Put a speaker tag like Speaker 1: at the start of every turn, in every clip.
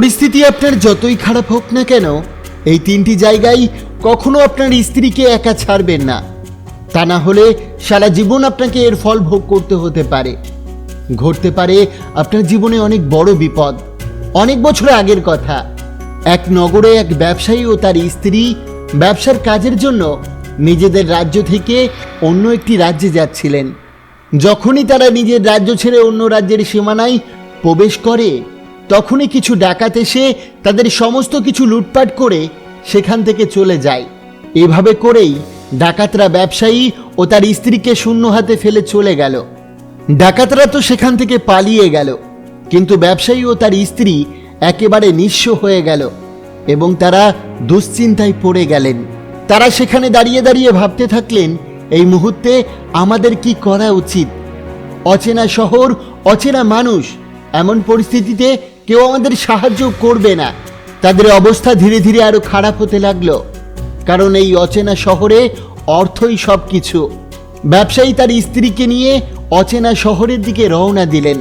Speaker 1: পরিস্থিতি আপনার যতই খারাপ হোক না কেন, এই তিনটি জায়গায় কখনো আপনার স্ত্রীকে একা ছাড়বেন না। তা না হলে সারা জীবন আপনাকে এর ফল ভোগ করতে হতে পারে। ঘটতে পারে আপনার জীবনে অনেক বড় বিপদ, অনেক বছর আগের কথা। এক নগরে এক ব্যবসায়ী ও তার স্ত্রী ব্যবসার কাজের জন্য নিজেদের রাজ্য থেকে অন্য একটি রাজ্যে যাচ্ছিলেন। যখনই তারা নিজের রাজ্য ছেড়ে অন্য রাজ্যের সীমানায় প্রবেশ করে তখনই কিছু ডাকাত এসে তাদের সমস্ত কিছু লুটপাট করে সেখান থেকে চলে যায়। এভাবে করেই ডাকাতরা ব্যবসায়ী ও তার স্ত্রীকে শূন্য হাতে ফেলে চলে গেল। ডাকাতরা তো সেখান থেকে পালিয়ে গেল, কিন্তু ব্যবসায়ী ও তার স্ত্রী একেবারে নিঃস্ব হয়ে গেল এবং তারা দুশ্চিন্তায় পড়ে গেলেন। তারা সেখানে দাঁড়িয়ে দাঁড়িয়ে ভাবতে থাকলেন, এই মুহূর্তে আমাদের কি করা উচিত? অচেনা শহর, অচেনা মানুষ, এমন পরিস্থিতিতে কেউ আমাদের সাহায্য করবে না। তাদের অবস্থা ধীরে ধীরে আরও খারাপ হতে লাগল। কারণ এই অচেনা শহরে অর্থই সব কিছু ব্যবসায়ী তার স্ত্রীকে নিয়ে অচেনা শহরের দিকে রওনা দিলেন।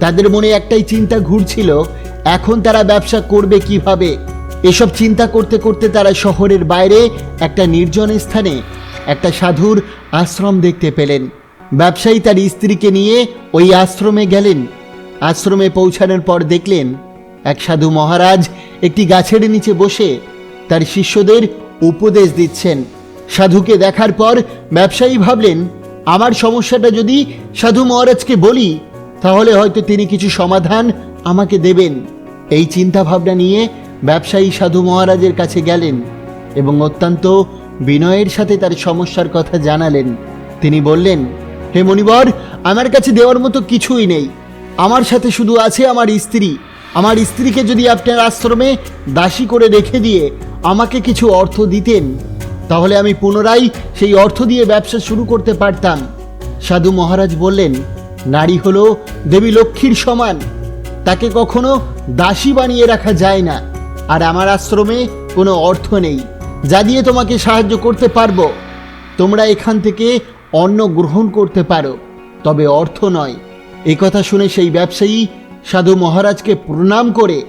Speaker 1: তাদের মনে একটাই চিন্তা ঘুরছিল, এখন তারা ব্যবসা করবে কীভাবে? এসব চিন্তা করতে করতে তারা শহরের বাইরে একটা নির্জন স্থানে একটা সাধুর আশ্রম দেখতে পেলেন। ব্যবসায়ী তার স্ত্রীকে নিয়ে ওই আশ্রমে গেলেন। আশ্রমে পৌঁছানোর পর দেখলেন, এক সাধু মহারাজ একটি গাছের নিচে বসে তার শিষ্যদের উপদেশ দিচ্ছেন। সাধুকে দেখার পর ব্যবসায়ী ভাবলেন, আমার সমস্যাটা যদি সাধু মহারাজকে বলি, তাহলে হয়তো তিনি কিছু সমাধান আমাকে দেবেন। এই চিন্তা ভাবনা নিয়ে ব্যবসায়ী সাধু মহারাজের কাছে গেলেন এবং অত্যন্ত বিনয়ের সাথে তার সমস্যার কথা জানালেন। তিনি বললেন, হে মণিবর, আমার কাছে দেওয়ার মতো কিছুই নেই। আমার সাথে শুধু আছে আমার স্ত্রী। আমার স্ত্রীকে যদি আপনার আশ্রমে দাসী করে রেখে দিয়ে আমাকে কিছু অর্থ দিতেন, তাহলে আমি পুনরায় সেই অর্থ দিয়ে ব্যবসা শুরু করতে পারতাম। সাধু মহারাজ বললেন, নারী হল দেবী লক্ষ্মীর সমান। তাকে কখনো দাসী বানিয়ে রাখা যায় না। আর আমার আশ্রমে কোনো অর্থ নেই। যা দিয়ে তোমাকে সাহায্য করতে পারব। তোমরা এখান থেকে অন্ন গ্রহণ করতে পারো। তবে অর্থ নয়। কথা শুনে সেই ব্যবসায়ী সাধু মহারাজকে প্রণাম করে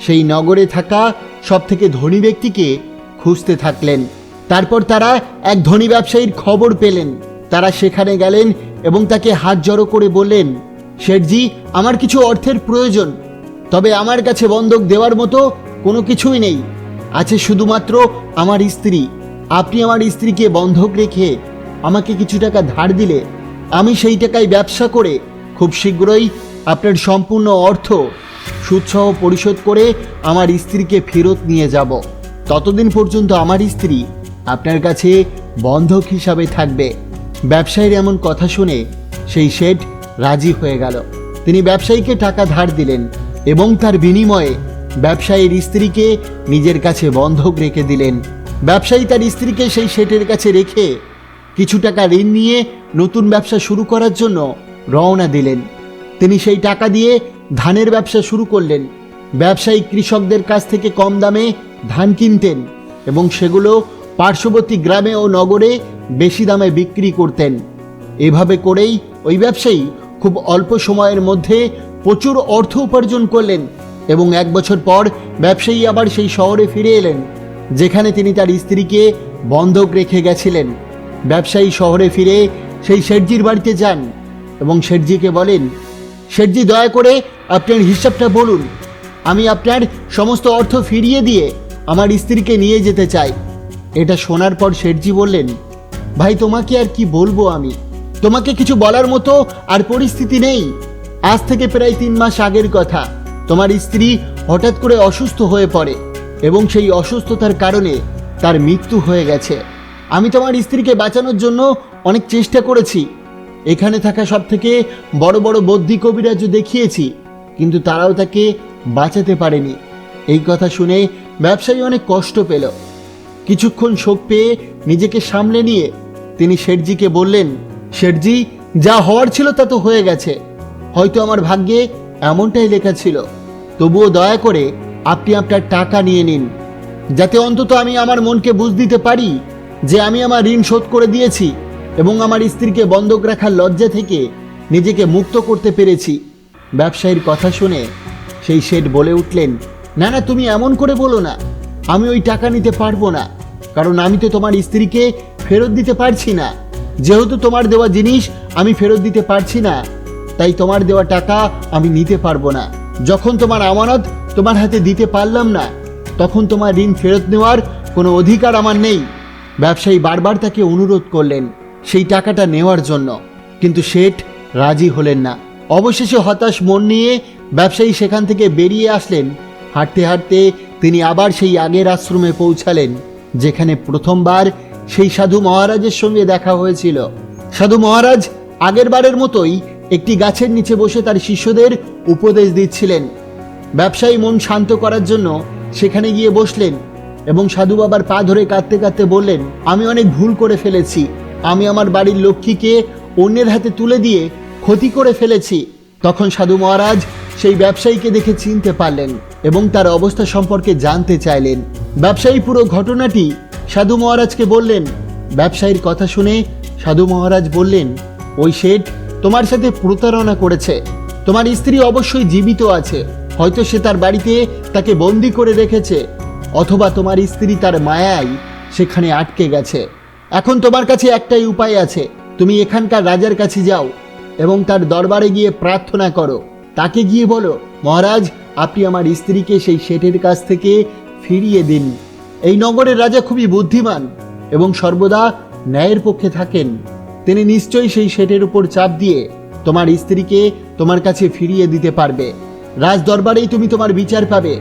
Speaker 1: সেই নগরে থাকা সব থেকে ধনী ব্যক্তিকে খুঁজতে থাকলেন। তারপর তারা এক ধনী ব্যবসায়ীর খবর পেলেন। তারা সেখানে গেলেন এবং তাকে হাত জড়ো করে বললেন, শেঠজি, আমার কিছু অর্থের প্রয়োজন। তবে আমার কাছে বন্ধক দেওয়ার মতো কোনো কিছুই নেই। আছে শুধুমাত্র আমার স্ত্রী। আপনি আমার স্ত্রীকে বন্ধক রেখে আমাকে কিছু টাকা ধার দিলে। আমি সেই টাকায় ব্যবসা করে খুব শীঘ্রই আপনার সম্পূর্ণ অর্থ সুদসহ পরিশোধ করে আমার স্ত্রীকে ফেরত নিয়ে যাব। ততদিন পর্যন্ত আমার স্ত্রী আপনার কাছে বন্ধক হিসাবে থাকবে। ব্যবসায়ীর এমন কথা শুনে সেই শেঠ রাজি হয়ে গেল। তিনি ব্যবসায়ীকে টাকা ধার দিলেন এবং তার বিনিময়ে ব্যবসায়ীর স্ত্রীকে নিজের কাছে বন্ধক রেখে দিলেন। ব্যবসায়ী তার স্ত্রীকে সেই শেঠের কাছে রেখে কিছু টাকা ঋণ নিয়ে নতুন ব্যবসা শুরু করার জন্য রওনা দিলেন। তিনি সেই টাকা দিয়ে ধানের ব্যবসা শুরু করলেন। ব্যবসায়ী কৃষকদের কাছ থেকে কম দামে ধান কিনতেন এবং সেগুলো পার্শ্ববর্তী গ্রামে ও নগরে বেশি দামে বিক্রি করতেন। এভাবে করেই ওই ব্যবসায়ী খুব অল্প সময়ের মধ্যে প্রচুর অর্থ উপার্জন করলেন এবং এক বছর পর ব্যবসায়ী আবার সেই শহরে ফিরে এলেন, যেখানে তিনি তার স্ত্রীকে বন্ধক রেখে গেছিলেন। ব্যবসায়ী শহরে ফিরে সেই শেঠজির বাড়িতে যান। এবং শেঠজিকে বলেন, শেঠজি, দয়া করে আপনার হিসাবটা বলুন। আমি আপনার সমস্ত অর্থ ফিরিয়ে দিয়ে আমার স্ত্রীকে নিয়ে যেতে চাই। এটা শোনার পর শেঠজি বললেন, ভাই, তোমাকে আর কি বলব আমি? তোমাকে কিছু বলার মতো আর পরিস্থিতি নেই। আজ থেকে প্রায় তিন মাস আগের কথা। তোমার স্ত্রী হঠাৎ করে অসুস্থ হয়ে পড়ে এবং সেই অসুস্থতার কারণে তার মৃত্যু হয়ে গেছে। আমি তোমার স্ত্রীকে বাঁচানোর জন্য অনেক চেষ্টা করেছি। এখানে থাকা সব থেকে বড় বড় বৌদ্ধি কবিরাজও দেখিয়েছি, কিন্তু তারাও তাকে বাঁচাতে পারেনি। এই কথা শুনে ব্যবসায়ী অনেক কষ্ট পেল। কিছুক্ষণ শোক পেয়ে নিজেকে সামলে নিয়ে তিনি শেঠজিকে বললেন, শেঠজি, যা হওয়ার ছিল তা তো হয়ে গেছে। হয়তো আমার ভাগ্যে এমনটাই লেখা ছিল। তবুও দয়া করে আপনি আপনার টাকা নিয়ে নিন। যাতে অন্তত আমি আমার মনকে বুঝ দিতে পারি যে আমি আমার ঋণ শোধ করে দিয়েছি। এবং আমার স্ত্রীকে বন্ধক রাখার লজ্জা থেকে নিজেকে মুক্ত করতে পেরেছি। ব্যবসায়ীর কথা শুনে সেই শেঠ বলে উঠলেন না না তুমি এমন করে বলো না, আমি ওই টাকা নিতে পারব না, কারণ আমি তো তোমার স্ত্রীকে ফেরত দিতে পারছি না। যেহেতু তোমার দেওয়া জিনিস আমি ফেরত দিতে পারছি না, তাই তোমার দেওয়া টাকা আমি নিতে পারব না। যখন তোমার আমানত তোমার হাতে দিতে পারলাম না, তখন তোমার ঋণ ফেরত নেওয়ার কোনো অধিকার আমার নেই। ব্যবসায়ী বারবার তাকে অনুরোধ করলেন। সেই টাকাটা নেওয়ার জন্য। কিন্তু শেঠ রাজি হলেন না। অবশেষে হতাশ মন নিয়ে ব্যবসায়ী সেখান থেকে বেরিয়ে আসলেন। হাঁটতে হাঁটতে তিনি আবার সেই আগের আশ্রমে পৌঁছালেন, যেখানে প্রথমবার সেই সাধু মহারাজের সঙ্গে দেখা হয়েছিল। সাধু মহারাজ আগের বারের মতোই একটি গাছের নিচে বসে তার শিষ্যদের উপদেশ দিচ্ছিলেন। ব্যবসায়ী মন শান্ত করার জন্য সেখানে গিয়ে বসলেন এবং সাধু বাবার পা ধরে কাঁদতে কাঁদতে বললেন, আমি অনেক ভুল করে ফেলেছি। আমি আমার বাড়ির লক্ষ্মীকে অন্যের হাতে তুলে দিয়ে ক্ষতি করে ফেলেছি। তখন সাধু মহারাজ সেই ব্যবসায়ীকে দেখে চিনতে পারলেন এবং তার অবস্থা সম্পর্কে জানতে চাইলেন। ব্যবসায়ী পুরো ঘটনাটি সাধু মহারাজকে বললেন। ব্যবসায়ীর কথা শুনে সাধু মহারাজ বললেন, ওই শেঠ তোমার সাথে প্রতারণা করেছে। তোমার স্ত্রী অবশ্যই জীবিত আছে। হয়তো সে তার বাড়িতে তাকে বন্দি করে রেখেছে, অথবা তোমার স্ত্রী তার মায়ায় সেখানে আটকে গেছে। এখন তোমার কাছে একটাই উপায় আছে। তুমি এখানকার রাজার কাছে যাও এবং তার দরবারে গিয়ে প্রার্থনা করো। তাকে গিয়ে বলো, মহারাজ, আপনি আমার স্ত্রীকে সেই শেঠের কাছ থেকে ফিরিয়ে দিন। এই নগরের রাজা খুবই বুদ্ধিমান এবং সর্বদা ন্যায়ের পক্ষে থাকেন। তিনি নিশ্চয়ই সেই শেঠের উপর চাপ দিয়ে তোমার স্ত্রীকে তোমার কাছে ফিরিয়ে দিতে পারবে। রাজ দরবারেই তুমি তোমার বিচার পাবে।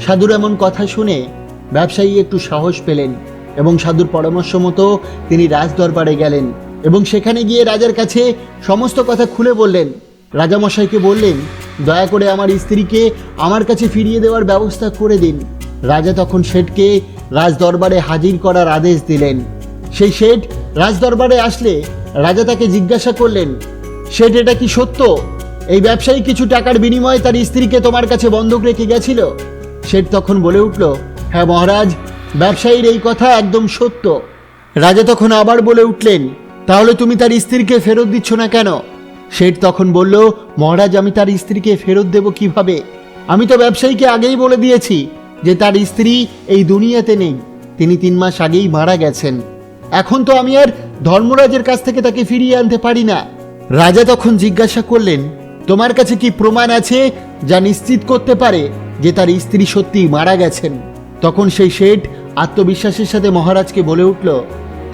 Speaker 1: সাধুর এমন কথা শুনে ব্যবসায়ী একটু সাহস পেলেন। এবং সাধুর পরামর্শ মতো তিনি রাজ দরবারে গেলেন এবং সেখানে গিয়ে রাজার কাছে সমস্ত কথা খুলে বললেন। রাজামশাইকে বললেন, দয়া করে আমার স্ত্রীকে আমার কাছে ফিরিয়ে দেওয়ার ব্যবস্থা করে দিন। রাজা তখন শেঠকে রাজ দরবারে হাজির করার আদেশ দিলেন। সেই শেঠ রাজ দরবারে আসলে রাজা তাকে জিজ্ঞাসা করলেন, শেঠ, এটা কি সত্য? এই ব্যবসায়ী কিছু টাকার বিনিময়ে তার স্ত্রীকে তোমার কাছে বন্ধক রেখে গেছিল? শেঠ তখন বলে উঠল হ্যাঁ মহারাজ ব্যবসায়ীর এই কথা একদম সত্য। রাজা তখন আবার বলে উঠলেন, তাহলে তুমি তার স্ত্রীকে ফেরত দিচ্ছ না কেন? শেঠ তখন বলল, মহারাজ, আমি তার স্ত্রীকে ফেরত দেব কীভাবে? আমি তো ব্যবসায়ীকে আগেই বলে দিয়েছি যে তার স্ত্রী এই দুনিয়াতে নেই। তিনি তিন মাস আগেই মারা গেছেন। এখন তো আমি আর ধর্মরাজের কাছ থেকে তাকে ফিরিয়ে আনতে পারি না। রাজা তখন জিজ্ঞাসা করলেন, তোমার কাছে কি প্রমাণ আছে যা নিশ্চিত করতে পারে যে তার স্ত্রী সত্যিই মারা গেছেন? তখন সেই শেঠ আত্মবিশ্বাসের সাথে মহারাজকে বলে উঠল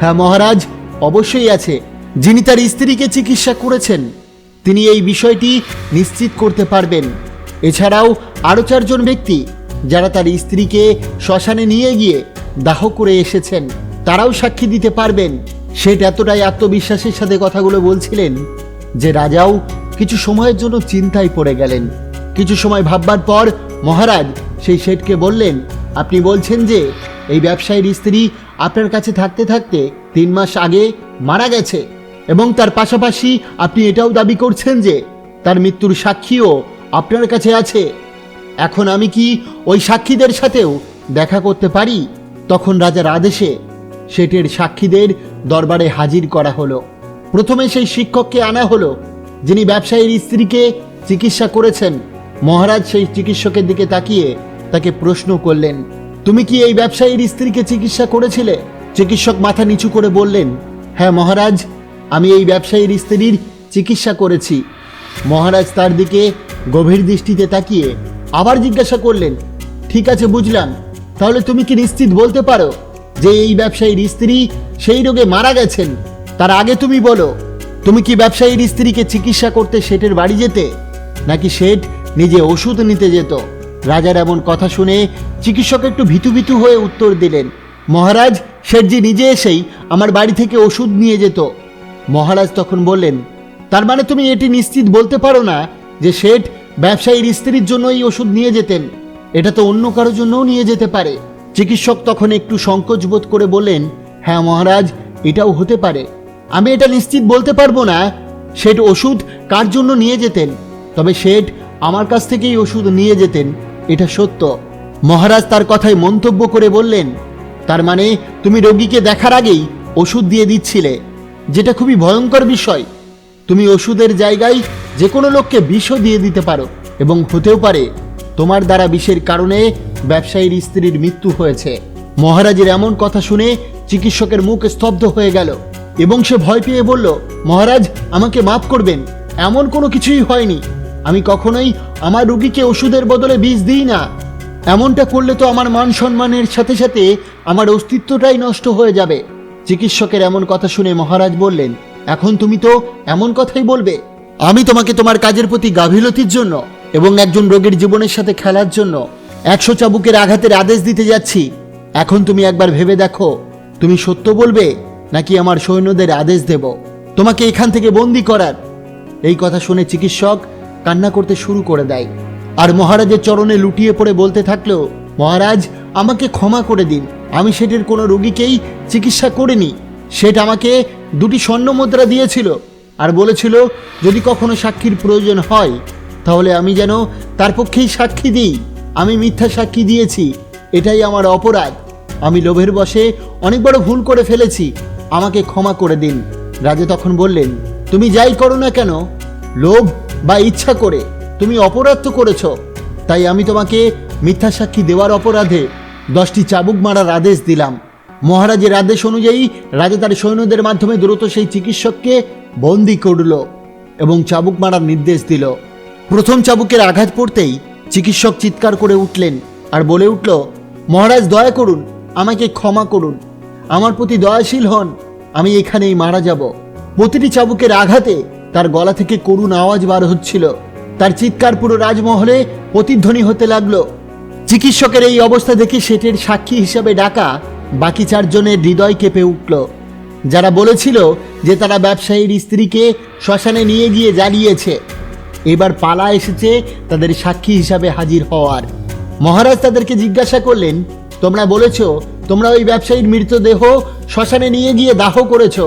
Speaker 1: হ্যাঁ মহারাজ, অবশ্যই আছে। যিনি তার স্ত্রীকে চিকিৎসা করেছেন, তিনি এই বিষয়টি নিশ্চিত করতে পারবেন। এছাড়াও আরও চারজন ব্যক্তি যারা তার স্ত্রীকে শ্মশানে নিয়ে গিয়ে দাহ করে এসেছেন, তারাও সাক্ষী দিতে পারবেন। শেঠ এতটাই আত্মবিশ্বাসের সাথে কথাগুলো বলছিলেন যে রাজাও কিছু সময়ের জন্য চিন্তায় পড়ে গেলেন। কিছু সময় ভাববার পর মহারাজ সেই শেঠকে বললেন আপনি বলছেন যে এই ব্যবসায়ীর স্ত্রী আপনার কাছে থাকতে থাকতে তিন মাস আগে মারা গেছে এবং তার পাশাপাশি আপনি এটাও দাবি করছেন যে তার মৃত্যুর সাক্ষীও আপনার কাছে আছে। এখন আমি কি ওই সাক্ষীদের সাথেও দেখা করতে পারি? তখন রাজার আদেশে শেঠের সাক্ষীদের দরবারে হাজির করা হলো। প্রথমে সেই শিক্ষককে আনা হলো, যিনি ব্যবসায়ীর স্ত্রীকে চিকিৎসা করেছেন। মহারাজ সেই চিকিৎসকের দিকে তাকিয়ে তাকে প্রশ্ন করলেন, তুমি কি এই ব্যবসায়ীর স্ত্রীকে চিকিৎসা করেছিলে? চিকিৎসক মাথা নিচু করে বললেন হ্যাঁ মহারাজ, আমি এই ব্যবসায়ীর স্ত্রীর চিকিৎসা করেছি। মহারাজ তার দিকে গভীর দৃষ্টিতে তাকিয়ে আবার জিজ্ঞাসা করলেন, ঠিক আছে বুঝলাম, তাহলে তুমি কি নিশ্চিত বলতে পারো যে এই ব্যবসায়ীর স্ত্রী সেই রোগে মারা গেছেন? তার আগে তুমি বলো, তুমি কি ব্যবসায়ীর স্ত্রীকে চিকিৎসা করতে শেঠের বাড়ি যেতে নাকি শেঠ নিজে ওষুধ নিতে যেত? রাজার এমন কথা শুনে চিকিৎসক একটু ভীতু ভীতু হয়ে উত্তর দিলেন, মহারাজ, শেঠজি নিজে এসেই আমার বাড়ি থেকে ওষুধ নিয়ে যেত। মহারাজ তখন বললেন, তার মানে তুমি এটি নিশ্চিত বলতে পারো না যে শেঠ ব্যবসায়ীর স্ত্রীর জন্য এই ওষুধ নিয়ে যেতেন? এটা তো অন্য কারোর জন্যও নিয়ে যেতে পারে। চিকিৎসক তখন একটু সংকোচ বোধ করে বললেন হ্যাঁ মহারাজ, এটাও হতে পারে। আমি এটা নিশ্চিত বলতে পারব না শেঠ ওষুধ কার জন্য নিয়ে যেতেন? তবে শেঠ আমার কাছ থেকেই ওষুধ নিয়ে যেতেন, এটা সত্য। মহারাজ তার কথায় মন্তব্য করে বললেন, তার মানে তুমি রোগীকে দেখার আগেই ওষুধ দিয়ে দিচ্ছিলে, যেটা খুবই ভয়ঙ্কর বিষয়। তুমি ওষুধের জায়গায় যে কোনো লোককে বিষও দিয়ে দিতে পারো এবং হতেও পারে, তোমার দ্বারা বিষের কারণে ব্যবসায়ীর স্ত্রীর মৃত্যু হয়েছে। মহারাজের এমন কথা শুনে চিকিৎসকের মুখ স্তব্ধ হয়ে গেল এবং সে ভয় পেয়ে বলল, মহারাজ, আমাকে মাফ করবেন, এমন কোনো কিছুই হয়নি। আমি কখনোই আমার রুগীকে ওষুধের বদলে বিষ দিই না। এমনটা করলে তো আমার মান সম্মানের সাথে সাথে আমার অস্তিত্বটাই নষ্ট হয়ে যাবে। চিকিৎসকের এমন কথা শুনে মহারাজ বললেন, এখন তুমি তো এমন কথাই বলবে। আমি তোমাকে তোমার কাজের প্রতি গাফিলতির জন্য এবং একজন রোগীর জীবনের সাথে খেলার জন্য একশো চাবুকের আঘাতের আদেশ দিতে যাচ্ছি। এখন তুমি একবার ভেবে দেখো, তুমি সত্য বলবে নাকি আমার সৈন্যদের আদেশ দেব। তোমাকে এখান থেকে বন্দি করার। এই কথা শুনে চিকিৎসক কান্না করতে শুরু করে দেয়। আর মহারাজের চরণে লুটিয়ে পড়ে বলতে থাকলেও, মহারাজ, আমাকে ক্ষমা করে দিন। আমি সেটির কোনো রোগীকেই চিকিৎসা করিনি। সেটা আমাকে দুটি স্বর্ণ মুদ্রা দিয়েছিল আর বলেছিল, যদি কখনো সাক্ষীর প্রয়োজন হয়, তাহলে আমি যেন তার পক্ষেই সাক্ষী দিই। আমি মিথ্যা সাক্ষী দিয়েছি। এটাই আমার অপরাধ। আমি লোভের বশে অনেক বড় ভুল করে ফেলেছি। আমাকে ক্ষমা করে দিন। রাজা তখন বললেন, তুমি যাই করো না কেন? লোভ বা ইচ্ছা করে তুমি অপরাধ তো করেছ, তাই আমি তোমাকে মিথ্যা সাক্ষী দেওয়ার অপরাধে দশটি চাবুক মারার আদেশ দিলাম। মহারাজের আদেশ অনুযায়ী রাজা তার সৈন্যদের মাধ্যমে দ্রুত সেই চিকিৎসককে বন্দি করল এবং চাবুক মারার নির্দেশ দিল। প্রথম চাবুকের আঘাত পড়তেই চিকিৎসক চিৎকার করে উঠলেন আর বলে উঠল, মহারাজ, দয়া করুন, আমাকে ক্ষমা করুন। আমার প্রতি দয়াশীল হন, আমি এখানেই মারা যাব। প্রতিটি চাবুকের আঘাতে তার গলা থেকে করুণ আওয়াজ বার হচ্ছিল। তার চিৎকার পুরো রাজমহলে প্রতিধ্বনি হতে লাগল। চিকিৎসকের এই অবস্থা দেখে সেটের সাক্ষী হিসাবে ডাকা বাকি চারজনের হৃদয় কেঁপে উঠল। যারা বলেছিল যে তারা ব্যবসায়ীর স্ত্রীকে শ্মশানে নিয়ে গিয়ে জ্বালিয়েছে। এবার পালা এসেছে তাদের সাক্ষী হিসাবে হাজির হওয়ার। মহারাজ তাদেরকে জিজ্ঞাসা করলেন, তোমরা বলেছ, তোমরা ওই ব্যবসায়ীর মৃতদেহ শ্মশানে নিয়ে গিয়ে দাহ করেছ।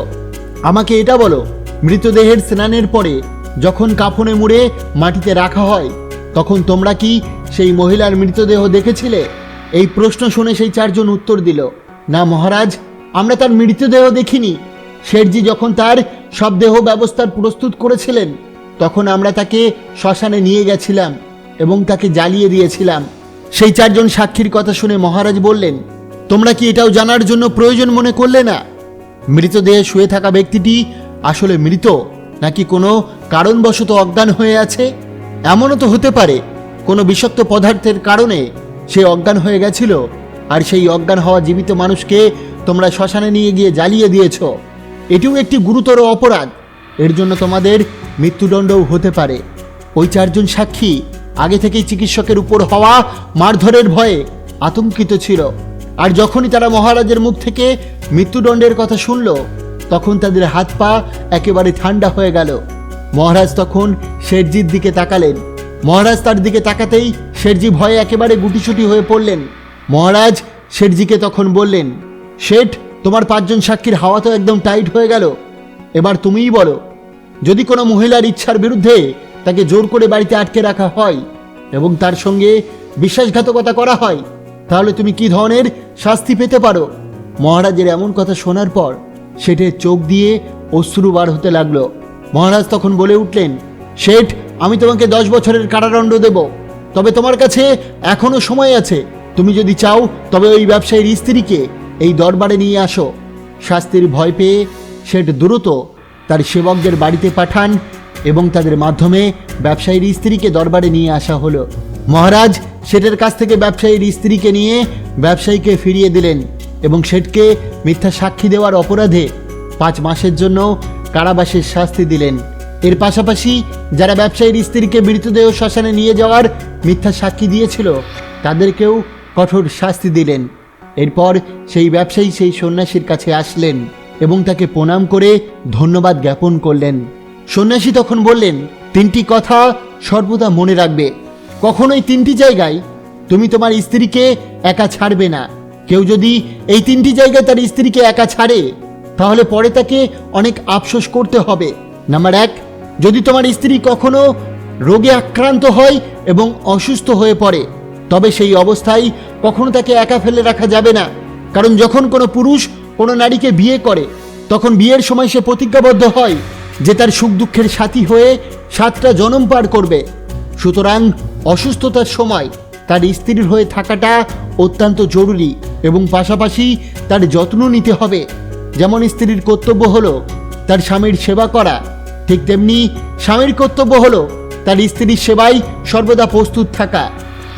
Speaker 1: আমাকে এটা বলো মৃতদেহের স্নানের পরে যখন কাফনে মুড়ে মাটিতে রাখা হয়, তখন তোমরা কি সেই মহিলার মৃতদেহ দেখেছিলে? এই প্রশ্ন শুনে সেই চারজন উত্তর দিল, না মহারাজ, আমরা তার মৃতদেহ দেখিনি। শেঠজি যখন তার সব দেহ ব্যবস্থার প্রস্তুত করেছিলেন, তখন আমরা তাকে শ্মশানে নিয়ে গেছিলাম এবং তাকে জ্বালিয়ে দিয়েছিলাম। সেই চারজন সাক্ষীর কথা শুনে মহারাজ বললেন, তোমরা কি এটাও জানার জন্য প্রয়োজন মনে করলে না? মৃতদেহে শুয়ে থাকা ব্যক্তিটি আসলে মৃত নাকি কোনো কারণবশত অজ্ঞান হয়ে আছে? এমনও তো হতে পারে, কোনো বিষাক্ত পদার্থের কারণে সে অজ্ঞান হয়ে গেছিল, আর সেই অজ্ঞান হওয়া জীবিত মানুষকে তোমরা শ্মশানে নিয়ে গিয়ে জ্বালিয়ে দিয়েছ। এটিও একটি গুরুতর অপরাধ। এর জন্য তোমাদের মৃত্যুদণ্ডও হতে পারে। ওই চারজন সাক্ষী আগে থেকেই চিকিৎসকের উপর হওয়া মারধরের ভয়ে আতঙ্কিত ছিল। আর যখনই তারা মহারাজের মুখ থেকে মৃত্যুদণ্ডের কথা শুনল তখন তাদের হাত পা একেবারে ঠান্ডা হয়ে গেল। মহারাজ তখন শেরজির দিকে তাকালেন। মহারাজ তার দিকে তাকাতেই শেরজি ভয়ে একেবারে গুটিসুটি হয়ে পড়লেন। মহারাজ শেঠজিকে তখন বললেন, শেঠ, তোমার পাঁচজন সাক্ষীর হাওয়া তো একদম টাইট হয়ে গেল। এবার তুমিই বলো, যদি কোনো মহিলার ইচ্ছার বিরুদ্ধে তাকে জোর করে বাড়িতে আটকে রাখা হয় এবং তার সঙ্গে বিশ্বাসঘাতকতা করা হয়, তাহলে তুমি কি ধরনের শাস্তি পেতে পারো? মহারাজের এমন কথা শোনার পর শেঠের চোখ দিয়ে অশ্রু বার হতে লাগল। মহারাজ তখন বলে উঠলেন, শেঠ, আমি তোমাকে দশ বছরের কারাদণ্ড দেব। তবে তোমার কাছে এখনও সময় আছে। তুমি যদি চাও, তবে ওই ব্যবসায়ীর স্ত্রীকে এই দরবারে নিয়ে আসো। শাস্তির ভয় পেয়ে শেঠ দ্রুত তার সেবকদের বাড়িতে পাঠান এবং তাদের মাধ্যমে ব্যবসায়ীর স্ত্রীকে দরবারে নিয়ে আসা হলো। মহারাজ শেঠের কাছ থেকে ব্যবসায়ীর স্ত্রীকে নিয়ে ব্যবসায়ীকে ফিরিয়ে দিলেন। এবং শেঠকে মিথ্যা সাক্ষী দেওয়ার অপরাধে পাঁচ মাসের জন্য কারাবাসের শাস্তি দিলেন। এর পাশাপাশি যারা ব্যবসায়ীর স্ত্রীকে মৃতদেহ শ্মশানে নিয়ে যাওয়ার মিথ্যা সাক্ষী দিয়েছিল, তাদেরকেও কঠোর শাস্তি দিলেন। এরপর সেই ব্যবসায়ী সেই সন্ন্যাসীর কাছে আসলেন এবং তাকে প্রণাম করে ধন্যবাদ জ্ঞাপন করলেন। সন্ন্যাসী তখন বললেন, তিনটি কথা সর্বদা মনে রাখবে। কখনোই তিনটি জায়গায় তুমি তোমার স্ত্রীকে একা ছাড়বে না। কেউ যদি এই তিনটি জায়গায় তার স্ত্রীকে একা ছাড়ে, তাহলে পরে তাকে অনেক আফসোস করতে হবে। নাম্বার এক, যদি তোমার স্ত্রী কখনো রোগে আক্রান্ত হয় এবং অসুস্থ হয়ে পড়ে, তবে সেই অবস্থায় কখনো তাকে একা ফেলে রাখা যাবে না। কারণ যখন কোনো পুরুষ কোনো নারীকে বিয়ে করে, তখন বিয়ের সময় সে প্রতিজ্ঞাবদ্ধ হয় যে তার সুখ দুঃখের সাথী হয়ে সাতটা জনম পার করবে। সুতরাং অসুস্থতার সময় তার স্ত্রীর হয়ে থাকাটা অত্যন্ত জরুরি এবং পাশাপাশি তার যত্ন নিতে হবে। যেমন স্ত্রীর কর্তব্য হলো তার স্বামীর সেবা করা, ঠিক তেমনি স্বামীর কর্তব্য হলো তার স্ত্রীর সেবায় সর্বদা প্রস্তুত থাকা।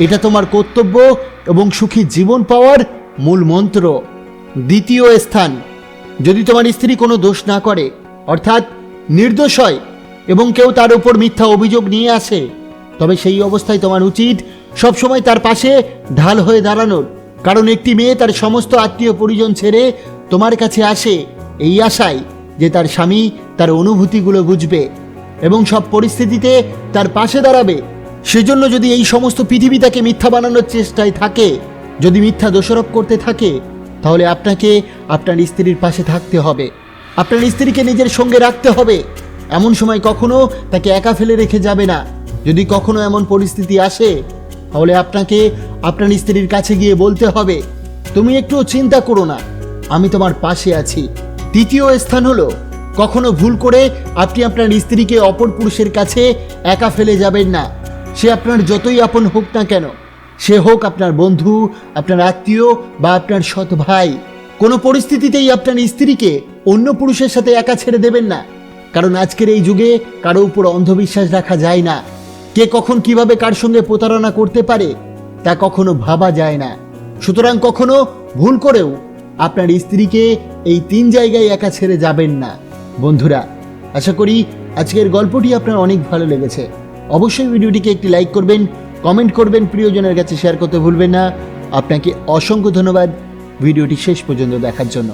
Speaker 1: এটা তোমার কর্তব্য এবং সুখী জীবন পাওয়ার মূল মন্ত্র। দ্বিতীয় স্থান, যদি তোমার স্ত্রী কোনো দোষ না করে, অর্থাৎ নির্দোষ হয় এবং কেউ তার উপর মিথ্যা অভিযোগ নিয়ে আসে, তবে সেই অবস্থায় তোমার উচিত সবসময় তার পাশে ঢাল হয়ে দাঁড়ানোর। কারণ একটি মেয়ে তার সমস্ত আত্মীয় পরিজন ছেড়ে তোমার কাছে আসে এই আশায় যে তার স্বামী তার অনুভূতিগুলো বুঝবে এবং সব পরিস্থিতিতে তার পাশে দাঁড়াবে। সেজন্য যদি এই সমস্ত পৃথিবী তাকে মিথ্যা বানানোর চেষ্টায় থাকে, যদি মিথ্যা দোষারোপ করতে থাকে, তাহলে আপনাকে আপনার স্ত্রীর পাশে থাকতে হবে। আপনার স্ত্রীকে নিজের সঙ্গে রাখতে হবে। এমন সময় কখনো তাকে একা ফেলে রেখে যাবে না। যদি কখনো এমন পরিস্থিতি আসে তাহলে আপনাকে আপনার স্ত্রীর কাছে গিয়ে বলতে হবে, তুমি একটু চিন্তা করো না, আমি তোমার পাশে আছি। তৃতীয় স্থান হলো, কখনো ভুল করে আপনি আপনার স্ত্রীকে অপর পুরুষের কাছে একা ফেলে যাবেন না। সে আপনার যতই আপন হোক না কেন, সে হোক আপনার বন্ধু, আপনার আত্মীয় বা আপনার সৎ ভাই। কোনো পরিস্থিতিতেই আপনার স্ত্রীকে অন্য পুরুষের সাথে একা ছেড়ে দেবেন না, কারণ আজকের এই যুগে কারও উপর অন্ধবিশ্বাস রাখা যায় না। কে কখন কীভাবে কার সঙ্গে প্রতারণা করতে পারে, তা কখনো ভাবা যায় না। সুতরাং কখনো ভুল করেও আপনার স্ত্রীকে এই তিন জায়গায় একা ছেড়ে যাবেন না। বন্ধুরা, আশা করি আজকের গল্পটি আপনার অনেক ভালো লেগেছে। অবশ্যই ভিডিওটিকে একটি লাইক করবেন, কমেন্ট করবেন, প্রিয়জনের কাছে শেয়ার করতে ভুলবেন না। আপনাকে অসংখ্য ধন্যবাদ ভিডিওটি শেষ পর্যন্ত দেখার জন্য।